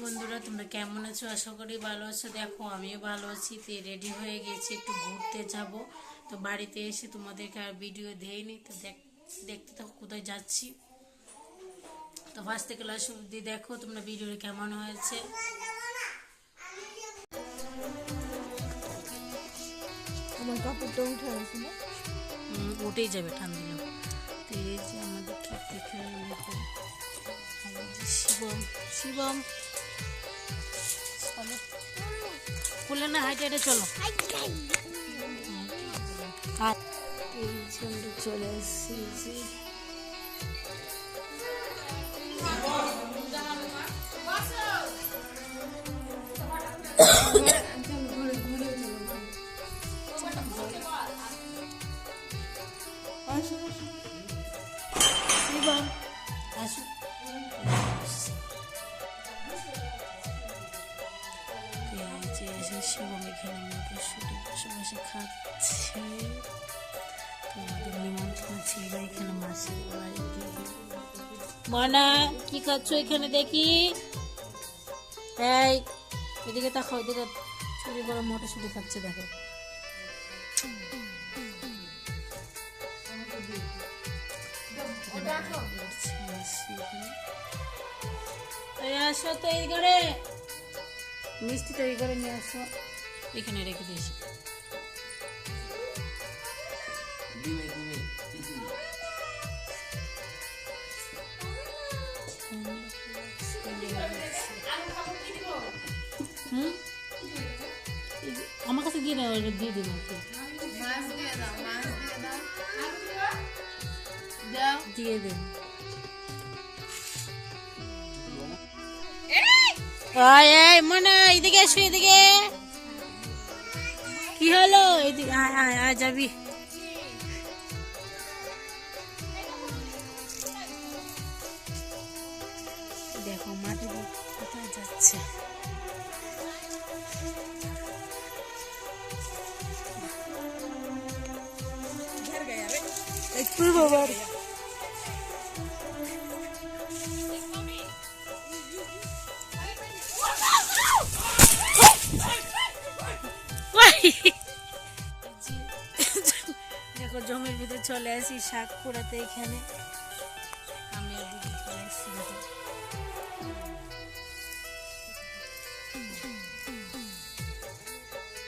বন্ধুরা তোমরা কেমন আছো? আশা করি ভালো আছো। দেখো আমিও ভালো আছি। তো রেডি হয়ে গেছি একটু ঘুরতে যাব। তো বাড়িতে এসে তোমাদেরকে আর ভিডিও দেয়নি তো দেখ- দেখতে থাকো কোথায় যাচ্ছি। তো ফার্স্ট থেকে লাস্ট অব্দি দেখো তোমরা ভিডিওটা কেমন হয়েছে। কাপড়টা উঠে উঠেই যাবে ঠান্ডা তো এই যে আমাদের শিবম শিবম। খুলে না হাইটে হাইটে চলো। চলে এসেছি। যে শিবম এখানে মেয়েদের শুটে বসে খাচ্ছে। তো আমাদের নিমন্ত্রণ ছিল এখানে মাসির বাড়িতে। মনা কি খাচ্ছ এখানে দেখি? এই, এদিকে তাকাও, এদিকে চুরি করে মটরশুটি খাচ্ছে, দেখো। আসো তো এই ঘরে। মিষ্টি তো এই ঘরে নিয়ে আসো। এখানে রেখে দিয়েছি। হুম? এই আমার কাছে দিয়ে দাও এটা দিয়ে দিন দিয়ে দাও দিয়ে দিন আয় মনে, এদিকে এসো, এদিকে। কি হলো? এদিকে, আয় আয় আয়, যাবি। দেখো, মাটি কোথায় যাচ্ছে? বাবা চলে আসি শাক কুড়াতে এখানে। আমি আসছি।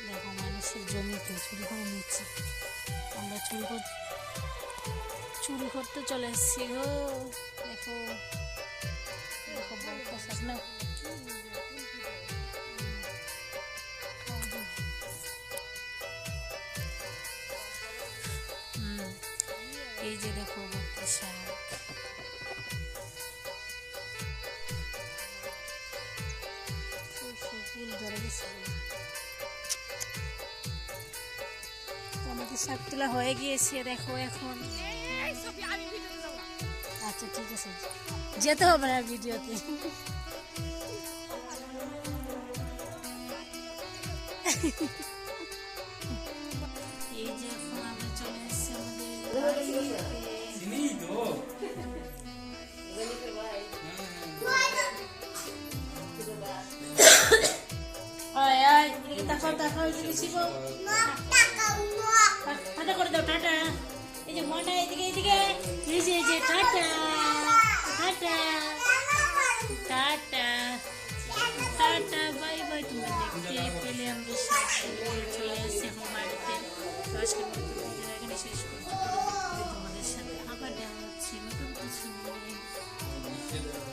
দেখো মানুষের জমিতে চুরি করে নিচ্ছে। আমরা চুরি কর, চুরি করতে চলে এসছি গো। দেখো দেখো বলতে না যে দেখো বলতে শাক সরষে ফুল ধরে গেছে। আমাদের শাক তোলা হয়ে গিয়েছে দেখো এখন। আচ্ছা ঠিক আছে। যেতে হবে না ভিডিওতে। এই আয় এদিকে তাকাও তাকাও এদিকে শিবো টাটা করে দাও টাটা এই যে মনে এদিকে এদিকে এই যে এই যে tata tata tata tata bye bye চলে এসেছি এখন বাড়িতে তো আজকে এখানে শেষ Yeah.